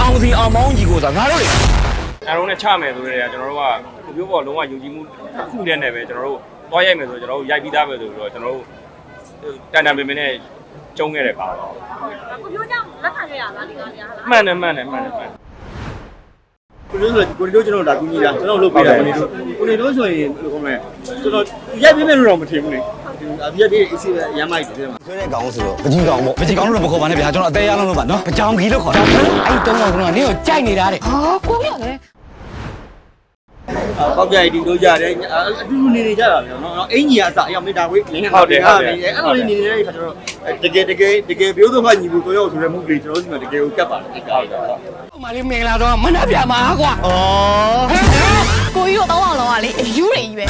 အောင်စီအောင်မောင်းကြီးကိုသာငါတို့လေအဲတော့နဲ့ချမယ်ဆိုတဲ့ကကျွန်တော်တို့ကကိုပြောပေါ်လုံးဝယုံကြည်မှုတစ်ခုနဲ့နဲ့ပဲကျွန်တော်တို့သွားရိုက်မယ်ဆိုကျွန်တော်တို့ရိုက်ပြီးသားပဲဆိုပြီးတော့ကျွန်တော်တို့တန်တန်ပင်ပင်နဲ့ကျုံခဲ့တဲ့ကားတော့ကိုပြောကြလက်ခံခဲ့ရလားဒီကနေ့ဟာလားမှန်တယ်မှန်တယ်မှန်တယ်မှန်တယ်ကိုလိုဆိုကိုလိုကျွန်တော်ဒါကူညီတာကျွန်တော်လုပ်ပေးတာကိုနေတို့ကိုနေတို့ဆိုရင်ဘယ်လိုခေါ်မလဲကျွန်တော်ရိုက်ပေးမယ်လို့တော့မထင်ဘူးလေ အပြည့်ပြည့်အစီအရမ်းမိုက်တယ်တဲ့မှာဆွဲတဲ့ကောင်ဆိုတော့ပကြီးကောင်ပေါ့ပကြီးကောင်လို့တော့မခေါ်ပါနဲ့ဗျာကျွန်တော်အသေးရလုံးလို့ပါနော်ပကြောင်ကြီးလို့ခေါ်တာအဲ့တုံးကောင်ကတော့နင်းကိုကြိုက်နေတာတဲ့ဟာကိုပြောတယ် ပေါက်ပြရီတို့ကြတယ်အတူတူနေနေကြတာဗျာနော်အင်ကြီးအစအရောက်နေတာဝေးလင်းအဲ့လိုလေးနေနေတဲ့ခါကျတော့တကယ်တကယ်တကယ်ပြောတော့မှညီဘူးကိုရောက်ဆိုတဲ့မှုကလေးကျွန်တော်တို့ဒီမှာတကယ်ကိုကတ်ပါတယ်ဟုတ်တယ်ဟုတ်ဟိုမှာလေးမင်္ဂလာတော့မနှက်ပြမှာကွာဩကိုကြီးတို့တော့အောင်လောကလေအယူတွေကြီးပဲ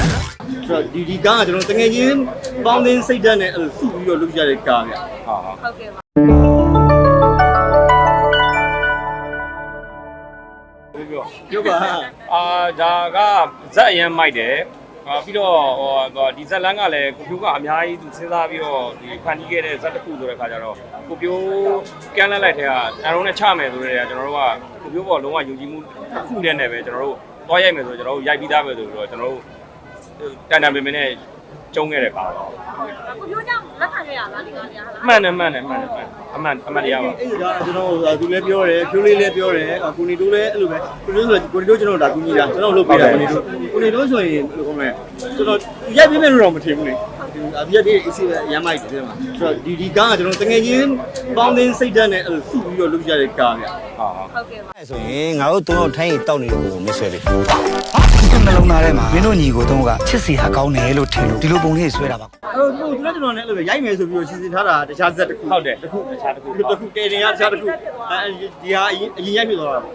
ဆိုတော့ဒီဒီကားကကျွန်တော်တကယ်ချင်းပေါင်းသင်းစိတ်ဓာတ်နဲ့အဲ့လိုစုပြီးတော့လုပ်ကြတဲ့ကားဗျာဟာဟာဟုတ်ကဲ့ပါ ပြောပြောပြောပါအာဒါကဇက်အရန်မိုက်တယ်အာပြီးတော့ဟိုဒီဇက်လန်းကလည်းကိုပြိုးကအများကြီးသူစဉ်းစားပြီးတော့ဒီဖန်တီးခဲ့တဲ့ဇက်တစ်ခုဆိုတဲ့ခါကျတော့ကိုပြိုးကန်းလက်လိုက်တဲ့ကအရုံးနဲ့ချမယ်ဆိုတဲ့ကကျွန်တော်တို့ကကိုပြိုးပေါ်လုံးဝယုံကြည်မှုတစ်ခုနဲ့နဲ့ပဲကျွန်တော်တို့သွားရိုက်မယ်ဆိုကျွန်တော်တို့ရိုက်ပြီးသားပဲဆိုပြီးတော့ကျွန်တော်တို့တန်တန်ပင်ပင်နဲ့ ကျုံခဲ့တဲ့ကားတော့ကိုပြောကြလက်ခံခဲ့ရလားဒီကနေ့ဟာလားမှန်တယ်မှန်တယ်မှန်တယ်မှန်အမှန်အမှန်တရားပါအဲ့ဒါကျွန်တော်သူလည်းပြောတယ်ဖြိုးလေးလည်းပြောတယ်ကိုနေတို့လည်းအဲ့လိုပဲကိုနေတို့ဆိုကိုနေတို့ကျွန်တော်ဒါကူညီတာကျွန်တော်လုပ်ပေးတာကိုနေတို့ကိုနေတို့ဆိုရင်ဘယ်လိုခေါ်မလဲကျွန်တော်ရိုက်ပေးမယ်လို့တော့မထင်ဘူးလေအပြည့်ပြည့်အစီအရမ်းမိုက်တယ်တဲ့မှာဆိုတော့ဒီဒီကားကကျွန်တော်တကယ်ချင်းပေါင်းသင်းစိတ်ဓာတ်နဲ့အဲ့လိုစုပြီးတော့လုပ်ကြတဲ့ကားဗျာဟာဟာဟုတ်ကဲ့ပါအဲ့ဆိုရင်ငါတို့တို့ထိုင်းတောက်နေတဲ့ကိုမဆွဲလေဟာဒီ နှလုံးသားထဲမှာမင်းတို့ညီကိုတုံးကချစ်စီဟာကောင်းတယ်လို့ထင်လို့ဒီလိုပုံလေးဆွဲတာပါအဲ့တော့သူတို့ကျွန်တော်လည်းအဲ့လိုပဲရိုက်မယ်ဆိုပြီးတော့စီစဉ်ထားတာတခြားဇက်တစ်ခုဟုတ်တယ်တစ်ခုတခြားတစ်ခုတစ်ခုတေတင်ရတခြားတစ်ခုအဲဒီဟာအရင်အရင်ရိုက်ဖြစ်သွားတာဟုတ်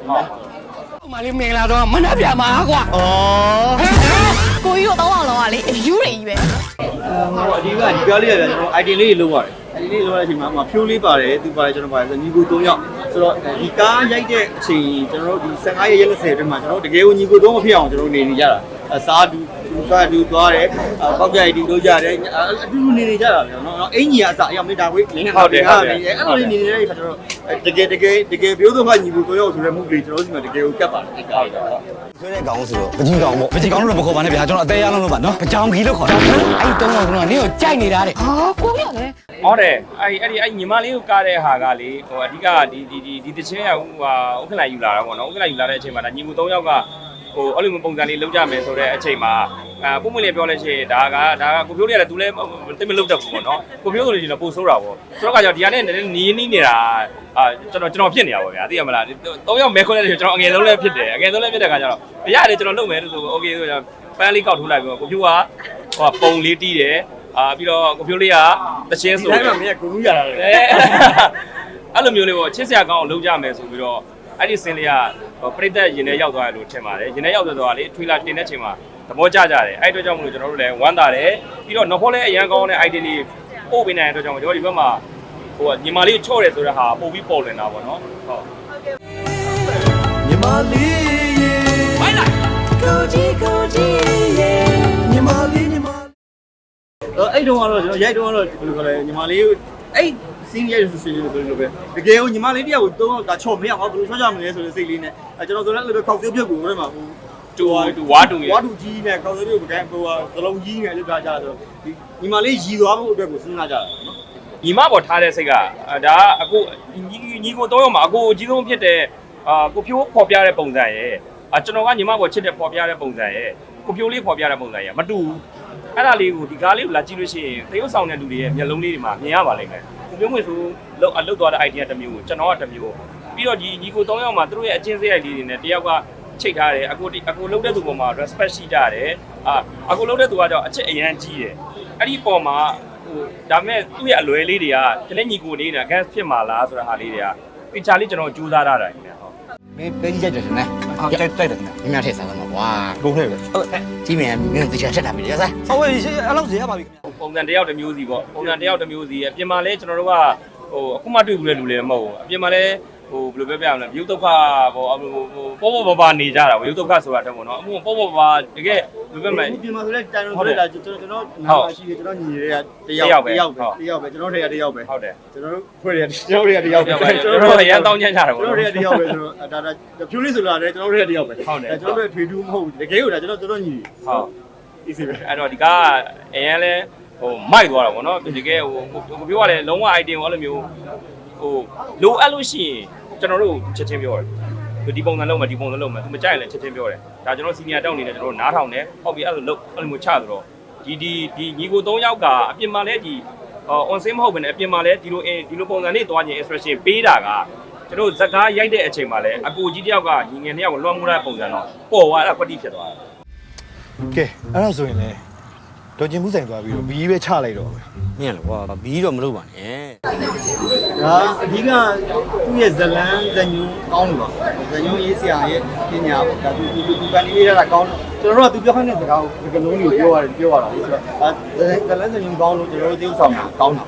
ဟိုမှာလေးမင်္ဂလာတော့မနှက်ပြမှာကွာဩကိုကြီးတို့တော့အောင်လောကလေအယူတွေကြီးပဲဟိုအဒီကဒီကားလေးကကျွန်တော် item လေးတွေလုပ်ရတယ် item လေးလုပ်ရတဲ့အချိန်မှာဟိုဖြိုးလေးပါတယ်သူပါတယ်ကျွန်တော်ပါတယ်ဆိုညီကို3ယောက် ဆိုတော့ဒီကားရိုက်တဲ့အချိန်ကျွန်တော်တို့ဒီ15ရက်ရက်20အတွင်းမှာကျွန်တော်တို့တကယ်ကိုညီကို3မဖြစ်အောင်ကျွန်တော်နေနေကြတာအစားတူသူစားတူသွားတယ်ပေါက်ကြိုက်တူလုပ်ကြတယ်အတူတူနေနေကြတာဗျာနော်အင်ကြီးအစအရောက်နေတာဝေးလင်းအဲ့လိုလေးနေနေတဲ့ခါကျတော့တကယ်တကယ်တကယ်ပြောတော့မှညီကို3ယောက်ဆိုတဲ့မှုကလေးကျွန်တော်တို့ဒီမှာတကယ်ကိုကတ်ပါတယ်ဟုတ်တယ်ဟုတ်ဆွဲတဲ့ကောင်ဆိုတော့ပကြီးကောင်ပေါ့ပကြီးကောင်လို့တော့မခေါ်ပါနဲ့ဗျာကျွန်တော်အသေးရလုံးလို့ပါနော်ပကြောင်ကြီးလို့ခေါ်တာအဲ့တုံးကောင်ကတော့နင်းကိုကြိုက်နေတာတဲ့ဟာကိုပြောတယ် ဟုတ်တယ်အဲ့အဲ့ဒီအဲ့ညီမလေးကိုကားတဲ့ဟာကလေဟိုအဓိကဒီဒီဒီဒီတချင်းရဟိုဟာဥက္ကလာယူလာတာပေါ့နော်ဥက္ကလာယူလာတဲ့အချိန်မှာဒါညီမ၃ယောက်ကဟိုအဲ့လိုပုံစံလေးလုပ်ကြမယ်ဆိုတဲ့အချိန်မှာအဲပုံမှန်လေးပြောလဲရှိရင်ဒါကဒါကကိုပြိုးလေးကလည်း तू လည်းတိတ်မလုပ်တတ်ဘူးပေါ့နော်ကိုပြိုးဆိုလို့ရှိရင်ပို့ဆိုးတာပေါ့ဆိုတော့ကကြောင့်ဒီကနေ့နီးနီးနေတာအာကျွန်တော်ကျွန်တော်ဖြစ်နေတာပေါ့ဗျာသိရမလား၃ယောက်မဲခွဲတဲ့ကျွန်တော်အငယ်ဆုံးလည်းဖြစ်တယ်အငယ်ဆုံးလည်းဖြစ်တဲ့ခါကျတော့အရာတွေကျွန်တော်လုပ်မယ်လို့ဆိုတော့ okay ဆိုတော့ပန်းလေးကောက်ထိုးလိုက်ပြီးတော့ကိုပြိုးကဟိုပုံလေးတီးတယ် အာပြီးတော့ကိုပြိုးလေးကတချင်းဒီဆိုတိုင်းမှာမင်းကကိုလူရတာလေအဲအဲ့လိုမျိုးလေးပေါ့ချစ်စရာကောင်းအောင်လုပ်ကြမယ်ဆိုပြီးတော့အဲ့ဒီစင်လေးကပြိသက်ရင်ထဲရောက်သွားတယ်လို့ထင်ပါတယ်ရင်ထဲရောက်သွားတော့လေထွေလာတင်တဲ့ချိန်မှာသဘောကျကြတယ်အဲ့အတွက်ကြောင့်မလို့ကျွန်တော်တို့လည်းဝမ်းသာတယ်ပြီးတော့နောက်ဖို့လည်းအရန်ကောင်းတဲ့ idea လေးပို့ပေးနိုင်တဲ့အတွက်ကြောင့်ကျွန်တော်ဒီဘက်မှာဟိုညီမလေးချော့တယ်ဆိုတဲ့ဟာပို့ပြီးပေါ်လွင်တာပေါ့နော်ဟုတ်မြမလေး အဲ့တုန်းကတော့ကျွန်တော်ရိုက်တုန်းကတော့ဘယ်လိုခေါ်လဲညီမလေးအဲ့စီးရိုက်ဆိုစီးလို့ဆိုလို့ပဲတကယ်ကိုညီမလေးတယောက်ကိုတော့ဒါချော်မရအောင်ဘယ်လိုချော်ကြမလဲဆိုတဲ့စိတ်လေးနဲ့အဲကျွန်တော်ဆိုလည်းအဲ့လိုပဲခောက်သေးပြုတ်ကိုဘယ်မှာဟိုတူတူဝါတူရဝါတူကြီးနဲ့ခောက်သေးပြုတ်ကိုကဲဟိုသလုံးကြီးနဲ့လုပ်ကြကြဆိုဒီညီမလေးရည်သွားဖို့အတွက်ကိုစဉ်းစားကြတာနော်ညီမပေါ်ထားတဲ့စိတ်ကအာဒါကအကိုညီညီကိုတော့ရမှာအကိုအကြီးဆုံးဖြစ်တဲ့အာကိုဖြိုးပေါ်ပြတဲ့ပုံစံရဲ့အာကျွန်တော်ကညီမပေါ်ချစ်တဲ့ပေါ်ပြတဲ့ပုံစံရဲ့ကိုဖြိုးလေးပေါ်ပြတဲ့ပုံစံရဲ့မတူဘူး အဲ့ဒါလေးကိုဒီကားလေးကိုလာကြည့်လို့ရှိရင်သရုပ်ဆောင်တဲ့လူတွေရဲ့မျက်လုံးလေးတွေမှာမြင်ရပါလိမ့်မယ်ကိုမျိုးငွေဆိုလောက်အလောက်သွားတဲ့ idea တစ်မျိုးကိုကျွန်တော်ကတစ်မျိုးပြီးတော့ဒီညီကို၃ယောက်မှာသူတို့ရဲ့အချင်းစရိုက်လေးတွေနဲ့တယောက်ကချိတ်ထားတယ်အကိုအကိုလုံးတဲ့သူပေါ်မှာ respect ရှိကြတယ်အာအကိုလုံးတဲ့သူကကြောင့်အချစ်အရန်ကြီးတယ်အဲ့ဒီပေါ်မှာဟိုဒါပေမဲ့သူ့ရဲ့အလွယ်လေးတွေကတနေ့ညီကိုနေတာ gas ဖြစ်မှာလားဆိုတဲ့ဟာလေးတွေကပိချာလေးကျွန်တော်ကြိုးစားထားတာခင်ဗျာဟုတ် မင်းပဲကြိုက်တယ်နဲ့ဟုတ်ကြိုက်ကြိုက်တယ်နဲ့မင်းများထည့်စားမှာကွာဘုံထဲပဲဟုတ်ကြီးမြန်မင်းတရားချက်တာပြီရစားဟုတ်ပြီအဲ့လောက်စီရပါပြီခင်ဗျာပုံစံတစ်ယောက်တစ်မျိုးစီပေါ့ပုံစံတစ်ယောက်တစ်မျိုးစီအပြင်မှာလဲကျွန်တော်တို့ကဟိုအခုမှတွေ့ဘူးတဲ့လူလည်းမဟုတ်ဘူးအပြင်မှာလဲ ဟဟိုဘယ်လိုပြောပြမလဲဘယုဒုက္ခပေါ့ဟိုပေါ့ပေါ့ပါပါနေကြတာဘယုဒုက္ခဆိုတာတော့ပေါ့နော်အခုပေါ့ပေါ့ပါတကယ်ဘယ်လိုပြောမလဲဒီပြင်မှာဆိုလဲတိုင်လုံးဆိုလဲဒါကျွန်တော်ကျွန်တော်နာမရှိတယ်ကျွန်တော်ညီတွေကတယောက်တယောက်ပဲတယောက်ပဲကျွန်တော်တွေကတယောက်ပဲဟုတ်တယ်ကျွန်တော်တို့ဖွဲ့တွေကကျွန်တော်တွေကတယောက်ပဲကျွန်တော်တို့အရန်တောင်းချမ်းကြတာပေါ့ကျွန်တော်တွေကတယောက်ပဲဆိုတော့ဒါဒါဖြူလေးဆိုလာတယ်ကျွန်တော်တွေကတယောက်ပဲဟုတ်တယ်ကျွန်တော်တို့ထွေထူးမဟုတ်ဘူးတကယ်ကိုဒါကျွန်တော်ကျွန်တော်ညီဟုတ်အေးစီပဲအဲ့တော့ဒီကားကအရန်လဲဟိုမိုက်သွားတာပေါ့နော်တကယ်ဟိုကိုပြောရတယ်လုံးဝ item ဟောလိုမျိုး ဟိုလိုအပ်လို့ရှိရင်ကျွန်တော်တို့ချက်ချင်းပြောတယ်ဒီပုံစံလုံးမှာဒီပုံစံလုံးမှာသူမကြိုက်ရင်လည်းချက်ချင်းပြောတယ်ဒါကျွန်တော်စီနီယာတောက်နေတယ်ကျွန်တော်နားထောင်တယ်ဟုတ်ပြီအဲ့လိုလုံးအဲ့လိုမျိုးချဆိုတော့ဒီဒီဒီညီကို၃ယောက်ကအပြင်မှာလဲဒီ on sim မဟုတ်ဘဲနဲ့အပြင်မှာလဲဒီလိုဒီလိုပုံစံလေးသွားခြင်း expression ပေးတာကကျွန်တော်ဇက်ကားရိုက်တဲ့အချိန်မှာလဲအကိုကြီးတယောက်ကညီငယ်နှစ်ယောက်ကိုလွှမ်းမိုးတဲ့ပုံစံတော့ပေါ်သွားတာကွတိဖြစ်သွားတာကဲအဲ့ဒါဆိုရင်လေ တော်ကျင်မှုဆိုင်သွားပြီးတော့ဘီးပဲချလိုက်တော့ပဲမင်းလည်းကွာဘီးတော့မလုပ်ပါနဲ့ဒါအဓိကသူ့ရဲ့ဇလန်းဇညူကောင်းလို့ပါဇညူရေးဆရာရဲ့ပညာပေါ့ဒါသူသူသူပန်နေရတာကောင်းကျွန်တော်တို့ကသူပြောခိုင်းတဲ့စကားကိုဒီကလုံးကြီးကိုပြောရတယ်ပြောရတာလေဆိုတော့အဲဇလန်းဇညူကောင်းလို့ကျွန်တော်တို့သိဥဆောင်တာကောင်းတာ